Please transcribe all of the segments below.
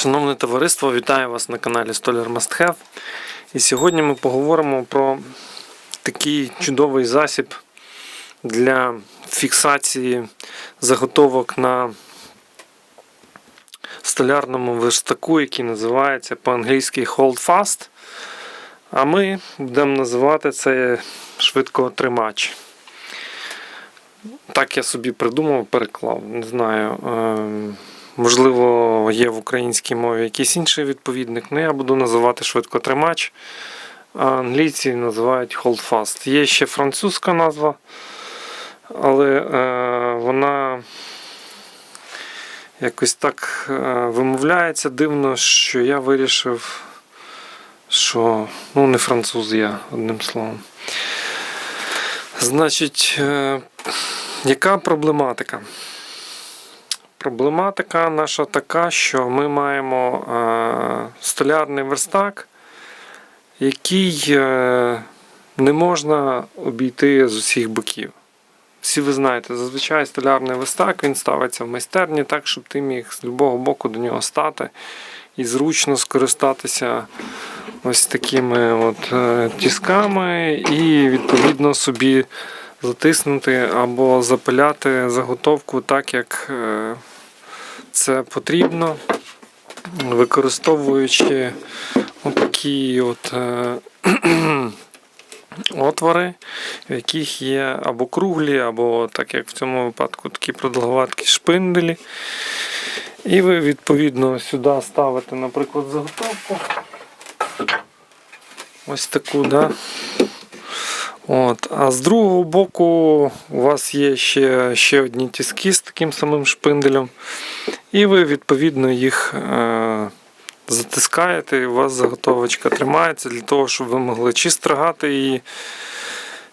Шановне товариство, вітаю вас на каналі Столяр Must Have. І сьогодні ми поговоримо про такий чудовий засіб для фіксації заготовок на столярному верстаку, який називається по-англійськи Hold Fast. А ми будемо називати це швидкотримач. Так я собі придумав, переклав. Не знаю. ем, Можливо, є в українській мові якийсь інший відповідник, але я буду називати швидкотримач. А англійці називають Hold Fast. Є ще французька назва, але е, вона якось так е, вимовляється дивно, що я вирішив, що ну, не француз я, одним словом. Значить, е, яка проблематика? Проблематика наша така, що ми маємо е, столярний верстак, який е, не можна обійти з усіх боків. Всі ви знаєте, зазвичай столярний верстак він ставиться в майстерні так, щоб ти міг з будь-якого боку до нього стати і зручно скористатися ось такими от е, тісками і відповідно собі затиснути або запиляти заготовку так, як це потрібно, використовуючи такі от е, отвори, в яких є або круглі, або, так як в цьому випадку, такі продовгуваткі шпинделі. І ви відповідно сюди ставите, наприклад, заготовку. Ось таку, да? От. А з другого боку у вас є ще, ще одні тіски з таким самим шпинделем. І ви відповідно їх е, затискаєте, і у вас заготовочка тримається для того, щоб ви могли чи стригати її,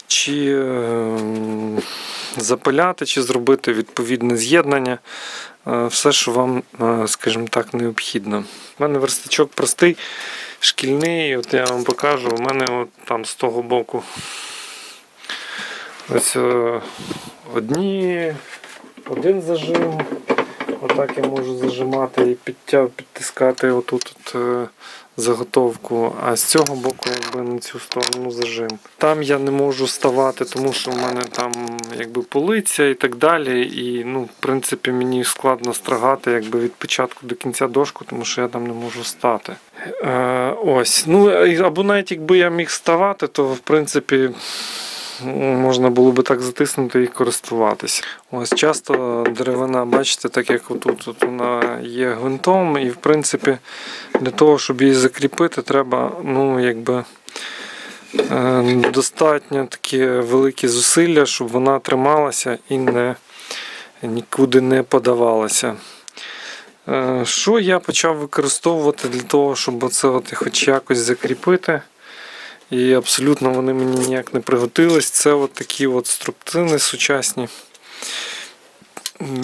чи е, запиляти, чи зробити відповідне з'єднання. Е, все, що вам, е, скажімо так, необхідно. У мене верстачок простий, шкільний, от я вам покажу, у мене от там з того боку. Ось е, одні, один зажим. Отак я можу зажимати і підтя, підтискати отут от, е, заготовку, а з цього боку якби на цю сторону зажим. Там я не можу ставати, тому що в мене там якби полиця і так далі. І ну, в принципі мені складно стригати якби від початку до кінця дошку, тому що я там не можу стати. Е, ось. Ну, або навіть якби я міг ставати, то в принципі. Можна було би так затиснути і користуватися. Ось часто деревина, бачите, так як отут от вона є гвинтом, і в принципі для того, щоб її закріпити, треба ну, якби, е, достатньо такі великі зусилля, щоб вона трималася і не, нікуди не подавалася. Е, Що я почав використовувати для того, щоб оце от хоч якось закріпити? І абсолютно вони мені ніяк не пригодились. Це от такі от струбцини сучасні,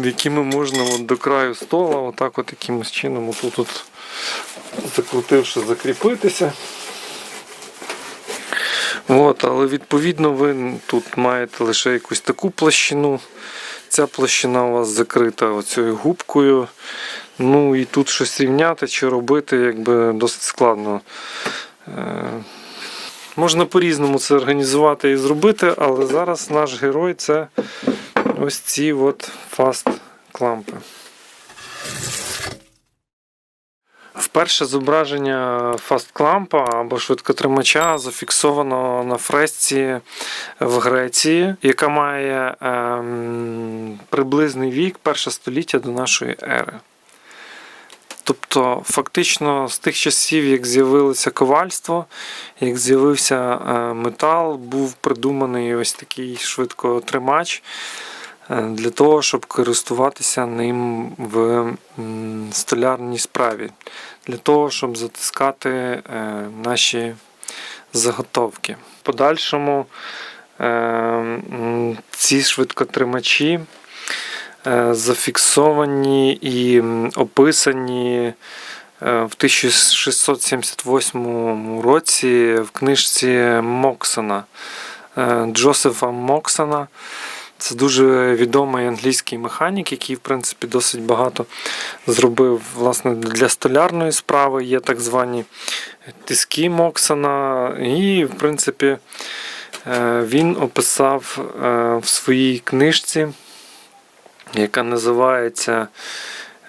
якими можна от до краю стола, отак от якимось чином отут от закрутивши, закріпитися. От, але відповідно ви тут маєте лише якусь таку площину. Ця площина у вас закрита оцією губкою. Ну і тут щось рівняти чи робити якби досить складно. Можна по-різному це організувати і зробити, але зараз наш герой це ось ці от фаст клампи. Вперше зображення фаст-клампа або швидкотримача зафіксовано на фресці в Греції, яка має ем, приблизний вік перше століття до нашої ери. Тобто, фактично, з тих часів, як з'явилося ковальство, як з'явився е, метал, був придуманий ось такий швидкотримач е, для того, щоб користуватися ним в столярній справі, для того, щоб затискати е, наші заготовки. В подальшому ці швидкотримачі зафіксовані і описані е, в 1678 році в книжці Моксона, е, Джосефа Моксона. Це дуже відомий англійський механік, який, в принципі, досить багато зробив власне, для столярної справи. Є так звані тиски Моксана. І, в принципі, е, він описав е, в своїй книжці, яка називається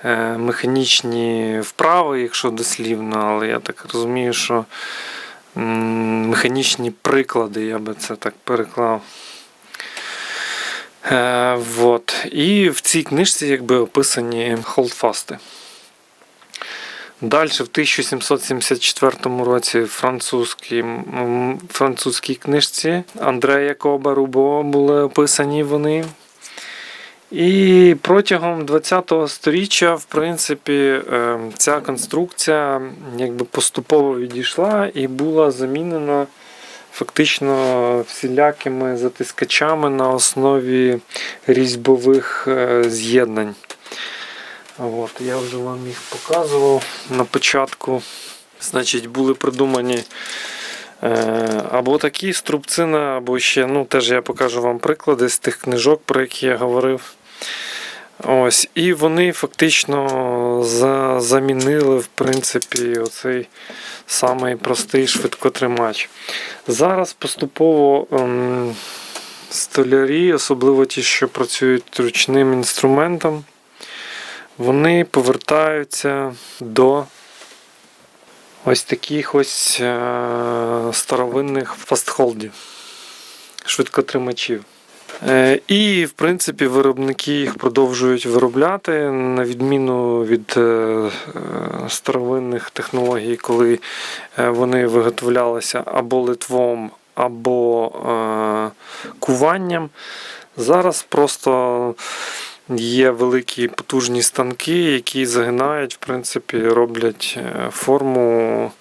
е, Механічні вправи, якщо дослівно, але я так розумію, що механічні приклади, я би це так переклав. Е, вот. І в цій книжці якби описані холдфасти. Далі, в 1774 році в французькій, французькій книжці Андрея Коба Рубо були описані вони. І протягом ХХ століття, в принципі, е, ця конструкція якби поступово відійшла і була замінена фактично всілякими затискачами на основі різьбових е, з'єднань. От, я вже вам їх показував на початку. Значить, були придумані е, або такі струбцина, або ще, ну теж я покажу вам приклади з тих книжок, про які я говорив. Ось, і вони фактично за, замінили, в принципі, оцей самий простий швидкотримач. Зараз поступово ем, столярі, особливо ті, що працюють ручним інструментом, вони повертаються до ось таких ось е, старовинних фастхолдів, швидкотримачів. Е, І, в принципі, виробники їх продовжують виробляти на відміну від е, е, старовинних технологій, коли вони виготовлялися або литвом, або куванням. Зараз просто є великі потужні станки, які загинають, в принципі, роблять форму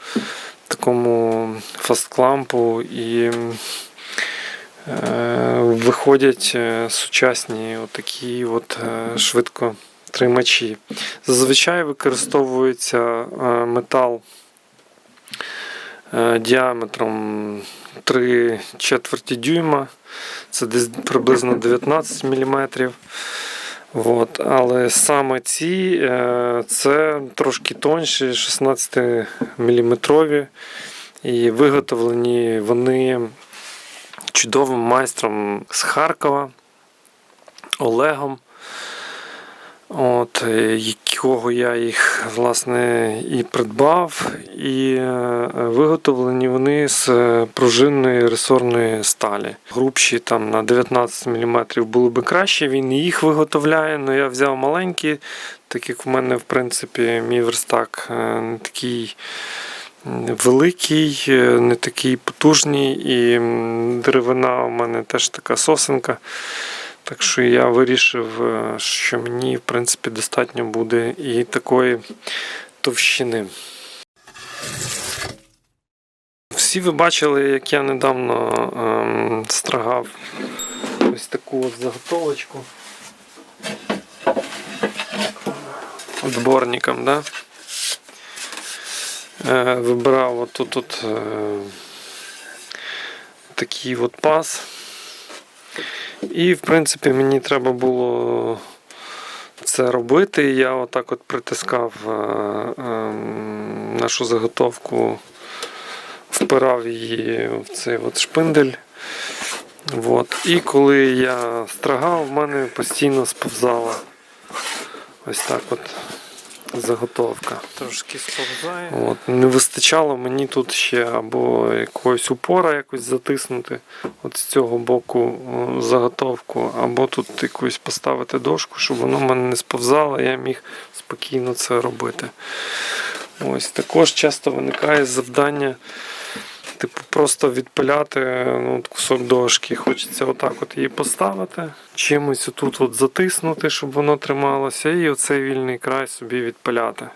такому фастклампу і виходять е, сучасні отакі от е, швидкотримачі. Зазвичай використовується е, метал е, діаметром 3 четверті дюйма. Це десь приблизно 19 мм. От, але саме ці е, це трошки тонші, 16 мм. І виготовлені вони чудовим майстром з Харкова Олегом. От, е, якого я їх власне і придбав, і е, виготовлені вони з е, пружинної ресорної сталі. Грубші там на 19 мм було би краще. Він їх виготовляє, але я взяв маленькі, так як в мене, в принципі, мій верстак такий великий, е, не такий потужний, і деревина у мене теж така сосенка. Так що я вирішив, е, що мені в принципі достатньо буде і такої товщини. Всі ви бачили, як я недавно ем, стригав ось таку от заготовочку отборником, да? Е, вибирав отут от, е, такий от пас. І, в принципі, мені треба було це робити. Я отак от притискав е, нашу заготовку, впирав її в цей от шпиндель. От. І коли я стригав, в мене постійно сповзала ось так от заготовка. Трошки сповзає. От. Не вистачало мені тут ще або якогось упора якось затиснути от з цього боку заготовку, або тут якусь поставити дошку, щоб воно в мене не сповзало, я міг спокійно це робити. Ось також часто виникає завдання. Типу, просто відпиляти ну, кусок дошки. Хочеться отак от її поставити, чимось отут от затиснути, щоб воно трималося, і оцей вільний край собі відпиляти.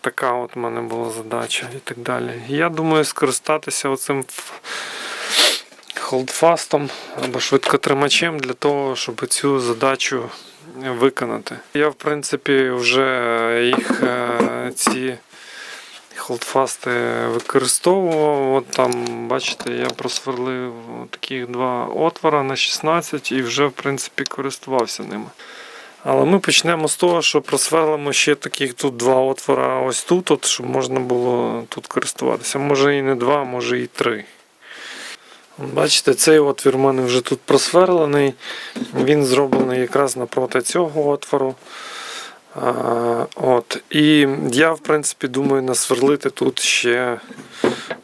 Така от в мене була задача і так далі. Я думаю, скористатися оцим холдфастом або швидкотримачем для того, щоб цю задачу виконати. Я, в принципі, вже їх е, ці холдфасти використовував. От там, бачите, я просверлив такі два отвора на 16 і вже в принципі користувався ними. Але ми почнемо з того, що просверлимо ще таких тут два отвора ось тут, от, щоб можна було тут користуватися. Може і не два, може і три. Бачите, цей отвір в мене вже тут просверлений. Він зроблений якраз напроти цього отвору. От. І я, в принципі, думаю насверлити тут ще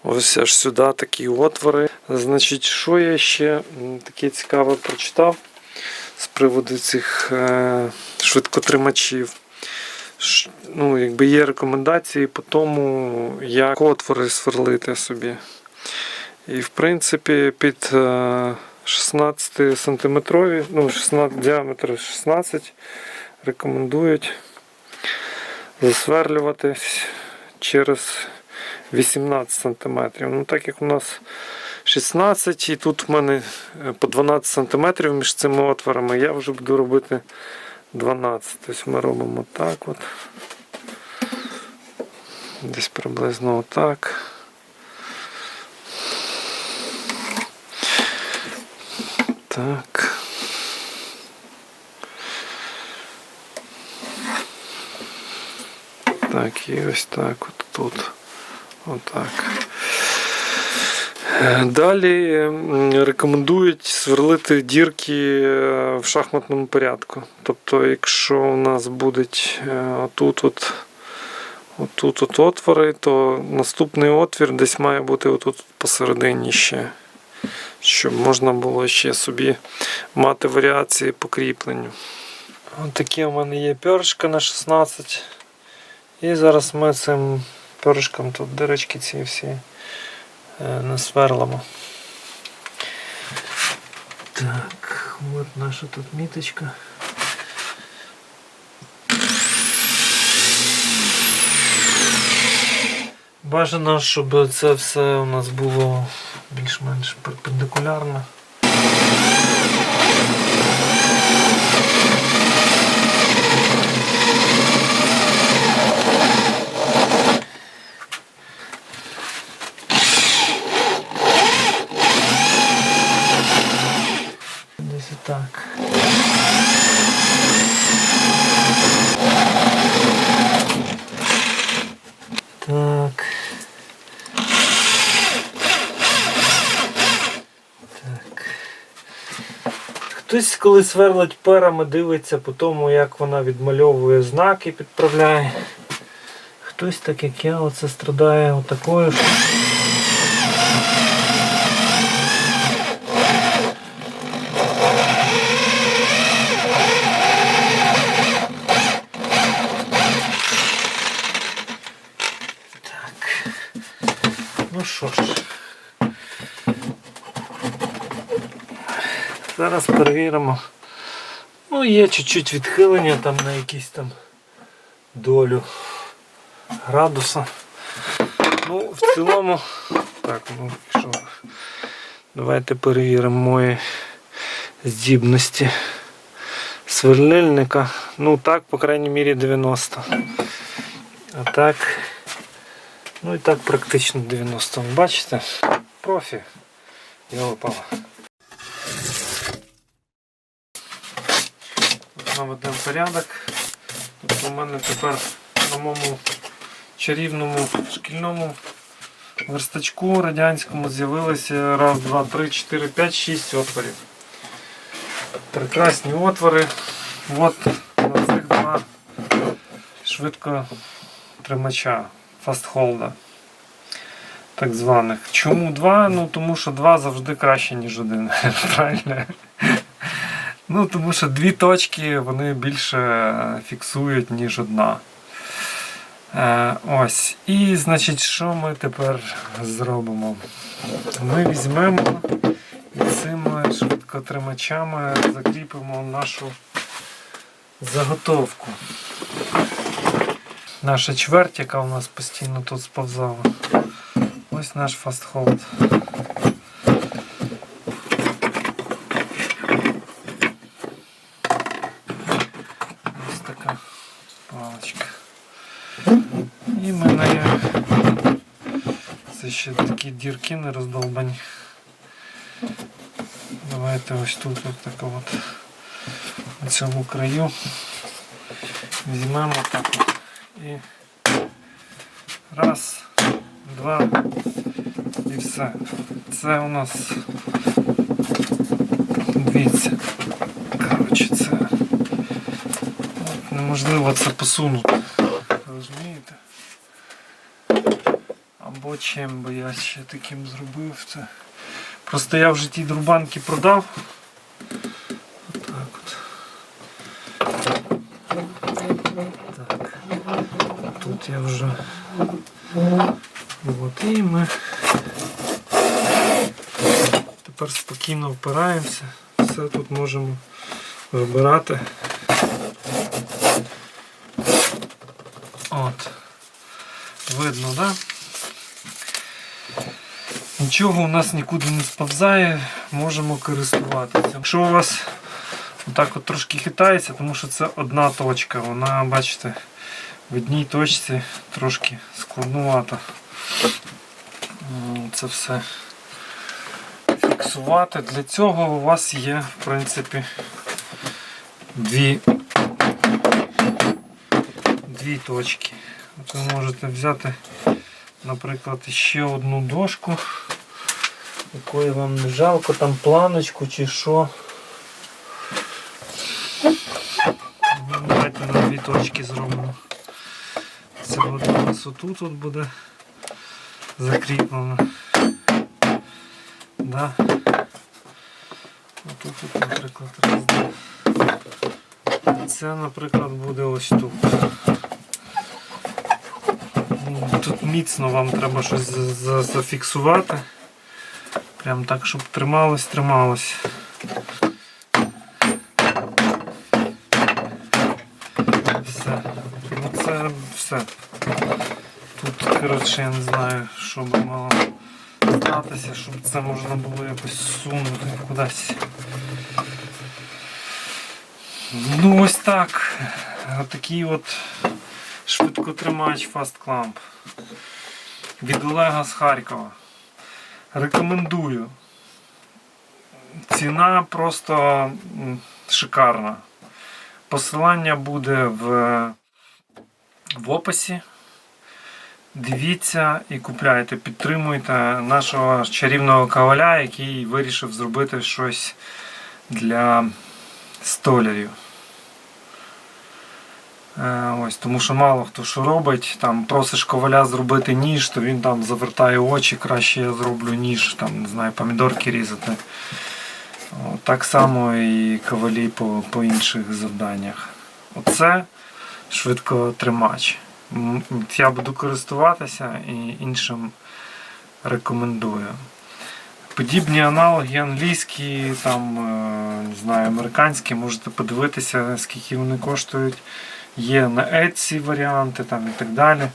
ось аж сюди такі отвори. Значить, що я ще таке цікаве прочитав з приводу цих е, швидкотримачів. Ну, якби є рекомендації по тому, як отвори сверлити собі. І в принципі під е, 16 сантиметрові, ну 16 діаметр 16 рекомендують засверлюватись через 18 сантиметрів. Ну так як у нас 16 і тут в мене е, по 12 сантиметрів між цими отворами, я вже буду робити 12. Тобто ми робимо так от. Десь приблизно отак. Так. Так, і ось так от тут. Отак. Е, Далі рекомендують сверлити дірки е, в шахматному порядку. Тобто, якщо у нас будуть е, отут от, отут от отвори, то наступний отвір десь має бути отут посередині ще. Щоб можна було ще собі мати варіації по кріпленню. Ось такі у мене є першка на 16. І зараз ми цим першком тут дирочки ці всі е, насверлимо. Так, от наша тут міточка. Бажано, щоб це все у нас було більш-менш перпендикулярно. Десь так. Так. Так. Хтось, коли сверлить перами, дивиться по тому, як вона відмальовує знаки, підправляє. Хтось, так як я, оце страдає отакою. ж. Зараз перевіримо. Ну, є чуть-чуть відхилення там на якісь там долю градуса. Ну, в цілому. Так, ну що. Давайте перевіримо мої здібності сверлильника. Ну так, по крайній мірі 90. А так. Ну і так практично 90. Бачите? Профі. Його пала. Наведемо порядок. Тобто у мене тепер на моєму чарівному шкільному верстачку радянському з'явилося раз, два, три, чотири, п'ять, шість отворів. Прекрасні отвори. От на цих два швидко тримача фастхолда. Так званих. Чому два? Ну тому що два завжди краще, ніж один. Правильно? Ну, тому що дві точки вони більше е, фіксують, ніж одна. Е, ось. І, значить, що ми тепер зробимо? Ми візьмемо і цими швидкотримачами закріпимо нашу заготовку. Наша чверть, яка у нас постійно тут сповзала. Ось наш фастхолд. ще такі дірки не роздолбані. Давайте ось тут от так от на цьому краю візьмемо так от і раз, два і все. Це у нас дивіться. Коротше, це от, неможливо це посунути. Чим би я ще таким зробив це. Просто я в житті друбанки продав. Отак от. Так. Тут я вже. От, і ми тепер спокійно впираємося. Все тут можемо вибирати. От. Видно, так? Да? Нічого у нас нікуди не сповзає, можемо користуватися. Якщо у вас отак от трошки хитається, тому що це одна точка, вона, бачите, в одній точці трошки складнувато це все фіксувати. Для цього у вас є, в принципі, дві, дві точки. Ви можете взяти, наприклад, ще одну дошку, якої вам не жалко, там планочку чи що. Давайте на дві точки зробимо. Це от у нас отут от буде закріплено. Да. Отут, от, наприклад, раз, два. Це, наприклад, буде ось тут. Ну, Тут міцно вам треба щось за- за- зафіксувати. Прям так, щоб трималось, трималось. Все. Ну це все. Тут, коротше, я не знаю, що би мало статися, щоб це можна було якось сунути кудись. Ну ось так. Отакий от швидкотримач Fast Clamp від Олега з Харкова. Рекомендую. Ціна просто шикарна. Посилання буде в, в описі. Дивіться і купляйте, підтримуйте нашого чарівного каваля, який вирішив зробити щось для столярів. Е, Ось, тому що мало хто що робить, там просиш коваля зробити ніж, то він там завертає очі, краще я зроблю ніж, там, не знаю, помідорки різати. О, Так само і ковалі по, по інших завданнях. Оце швидкотримач. Я буду користуватися і іншим рекомендую. Подібні аналоги англійські, там, е, не знаю, американські, можете подивитися, скільки вони коштують. Є на Etsy варіанти там, і так далі.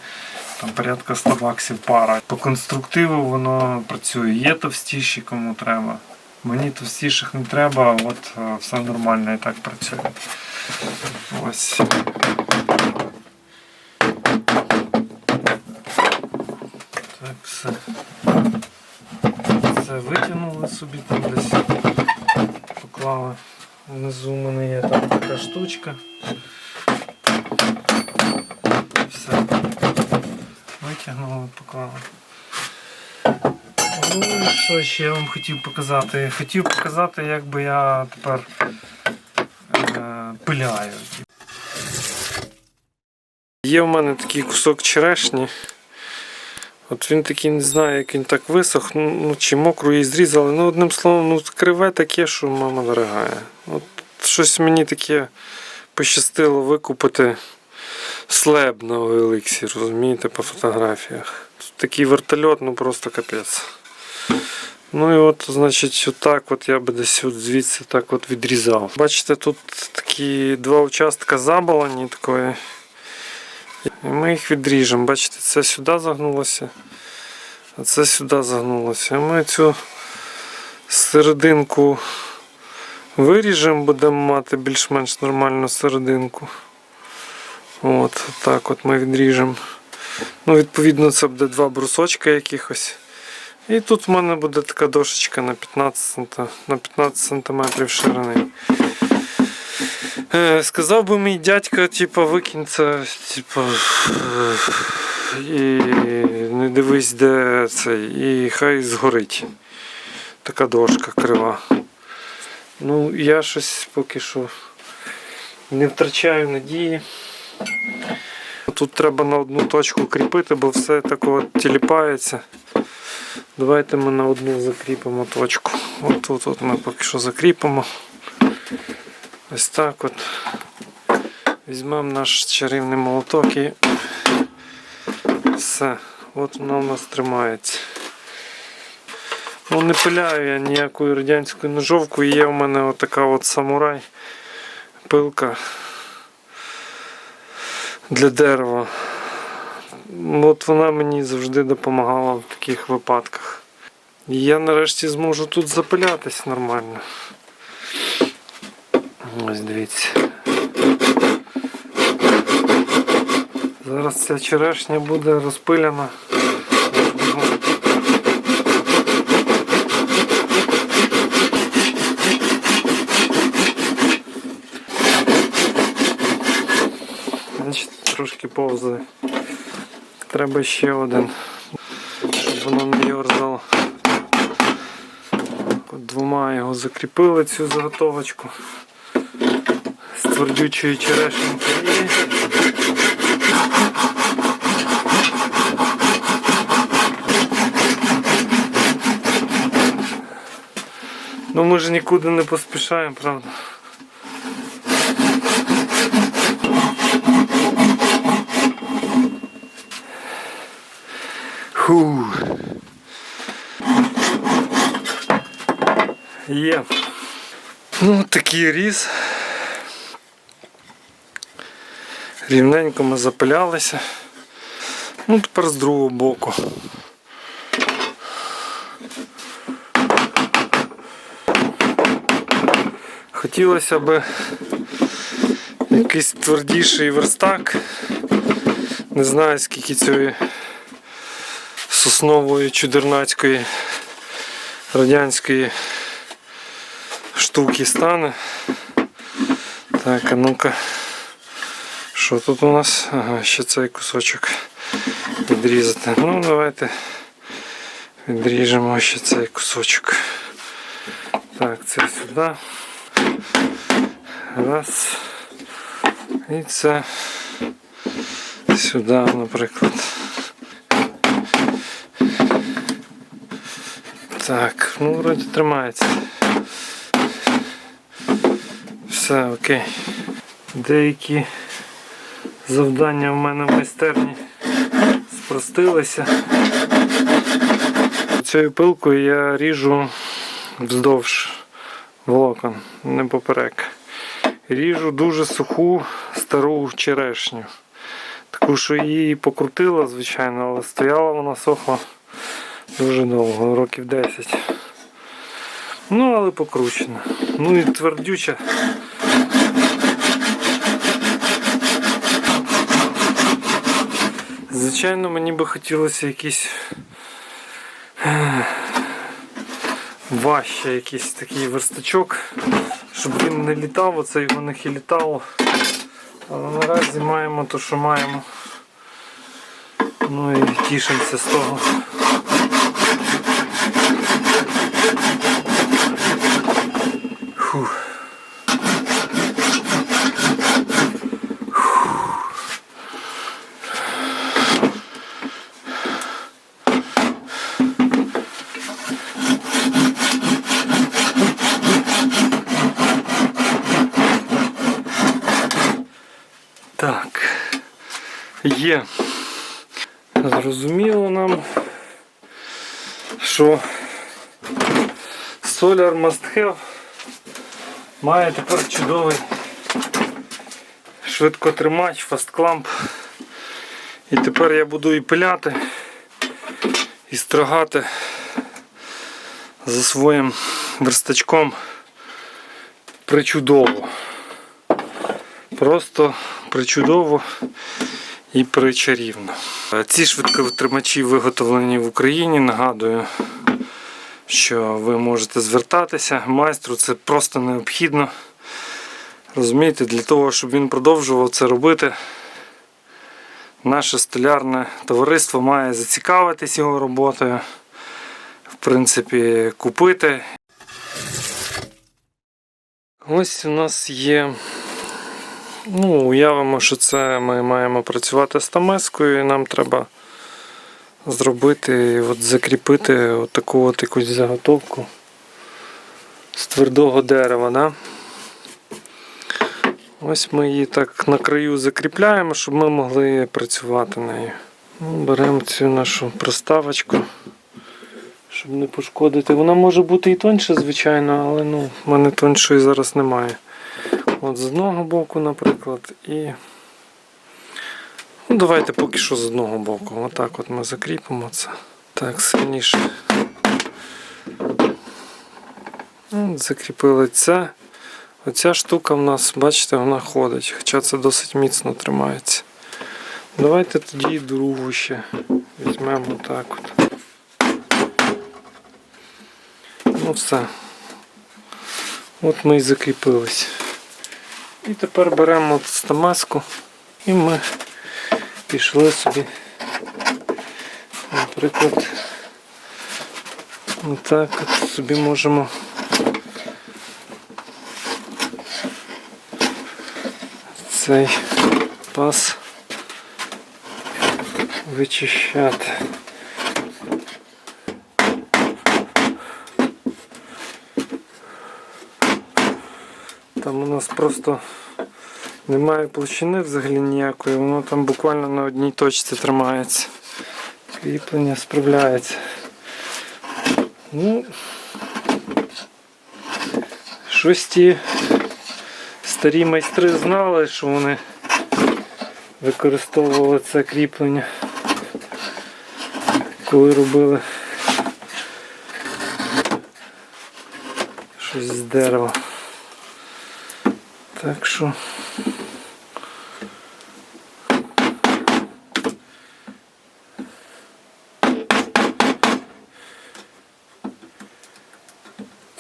Там порядка 100 баксів пара. По конструктиву воно працює. Є товстіші, кому треба. Мені товстіших не треба, от е, все нормально і так працює. Ось. Так, все. Це витягнули собі там десь. Поклали. Внизу у мене є там така штучка. Все. Витягнули, поклали. Ну що ще я вам хотів показати? Хотів показати, як би я тепер е, пиляю. Є в мене такий кусок черешні. От він такий не знаю, як він так висох, ну ну, чи мокру її зрізали. Ну, одним словом, ну криве таке, що мама дорогая. От щось мені таке пощастило викупити слеб на OLX, розумієте, по фотографіях. Тут такий вертольот, ну просто капець. Ну і от, значить, отак от я би десь от звідси так от відрізав. Бачите, тут такі два участка заболоні такої. І ми їх відріжемо. Бачите, це сюди загнулося, а це сюди загнулося. Ми цю серединку виріжемо, будемо мати більш-менш нормальну серединку. От, так от ми відріжемо. Ну, відповідно, це буде два брусочка якихось. І тут в мене буде така дошечка на 15 см, на 15 см ширини. Е, сказав би мій дядько, типу, викинь це, типу, і не дивись, де це, і хай згорить. Така дошка крива. Ну, я щось поки що не втрачаю надії. Тут треба на одну точку кріпити, бо все так от тіліпається. Давайте ми на одну закріпимо точку. От тут от ми поки що закріпимо. Ось так от. Візьмемо наш чарівний молоток і все. От воно у нас тримається. Ну не пиляю я ніякою радянською ножовкою. Є у мене отака от самурай пилка для дерева. Ну, От вона мені завжди допомагала в таких випадках. І я нарешті зможу тут запилятись нормально. Ось дивіться. Зараз ця черешня буде розпиляна. Значить, трошки повзає. Треба ще один, щоб воно не йорзало. Двома його закріпили цю заготовочку з твердючої черешеньки. Ну ми ж нікуди не поспішаємо, правда? Фу. Є. Ну, такий різ. Рівненько ми запилялися. Ну, тепер з другого боку. Хотілося б якийсь твердіший верстак. Не знаю скільки цієї соснової чудернацької радянської штуки стане. Так, а ну-ка. Що тут у нас? Ага, ще цей кусочок відрізати. Ну, давайте відріжемо ще цей кусочок. Так, це сюди. Раз. І це сюди, наприклад. Так, ну вроді тримається. Все, окей. Деякі завдання в мене в майстерні спростилися. Цією пилкою я ріжу вздовж волокон, не поперек. Ріжу дуже суху стару черешню. Таку, що її покрутила, звичайно, але стояла вона сохла дуже довго, років 10. Ну, але покручена. Ну і твердюча. Звичайно, мені би хотілося якийсь важче якийсь такий верстачок, щоб він не літав, оце його не хилітало. Але наразі маємо те, що маємо. Ну і тішимося з того. Є. Зрозуміло нам, що Solar Must Have має тепер чудовий швидкотримач, фасткламп. І тепер я буду і пиляти, і строгати за своїм верстачком причудово. Просто причудово. І причарівно. Е, Ці швидкотримачі виготовлені в Україні. Нагадую, що ви можете звертатися. Майстру це просто необхідно. Розумієте, для того, щоб він продовжував це робити, наше столярне товариство має зацікавитись його роботою, в принципі, купити. Ось у нас є. Ну, уявимо, що це ми маємо працювати з тамескою, і нам треба зробити, от закріпити от таку от якусь заготовку з твердого дерева. Да? Ось ми її так на краю закріпляємо, щоб ми могли працювати нею. Ну, беремо цю нашу проставочку, щоб не пошкодити. Вона може бути і тоньша, звичайно, але ну, в мене тоньшої зараз немає. От з одного боку, наприклад, і. Ну, давайте поки що з одного боку. Отак от ми закріпимо це. Так, сильніше. Закріпили це. Оця штука в нас, бачите, вона ходить, хоча це досить міцно тримається. Давайте тоді другу ще візьмемо так от. Ну все. От ми і закріпились. І тепер беремо стамаску і ми пішли собі, наприклад, отак от собі можемо цей пас вичищати. Там у нас просто немає площини взагалі ніякої, воно там буквально на одній точці тримається. Кріплення справляється. Ну, щось ті старі майстри знали, що вони використовували це кріплення, коли робили щось з дерева. Так що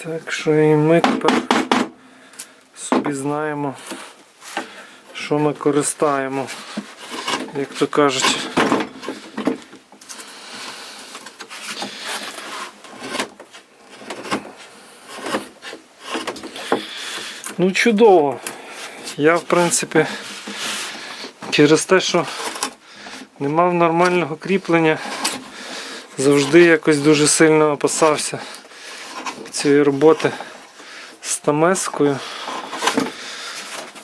Так що і ми тепер собі знаємо, що ми користаємо, як то кажуть. Ну, чудово. Я, в принципі, через те, що не мав нормального кріплення, завжди якось дуже сильно опасався цієї роботи з тамескою.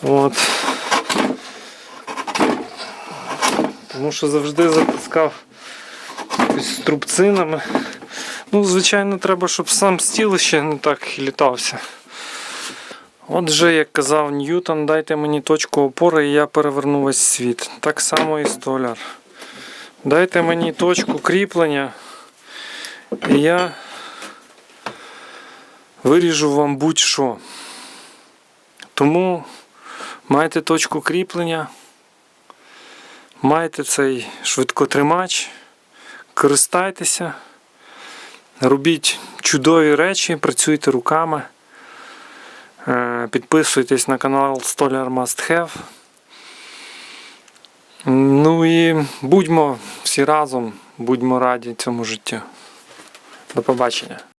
От. Тому що завжди затискав струбцинами. Ну, звичайно, треба, щоб сам стіл ще не так літався. Отже, як казав Ньютон, дайте мені точку опори і я переверну весь світ. Так само і столяр. Дайте мені точку кріплення, і я виріжу вам будь-що. Тому майте точку кріплення, майте цей швидкотримач, користайтеся, робіть чудові речі, працюйте руками. Е, Підписуйтесь на канал Stoller Must Have. Ну і будьмо всі разом, будьмо раді цьому життю. До побачення.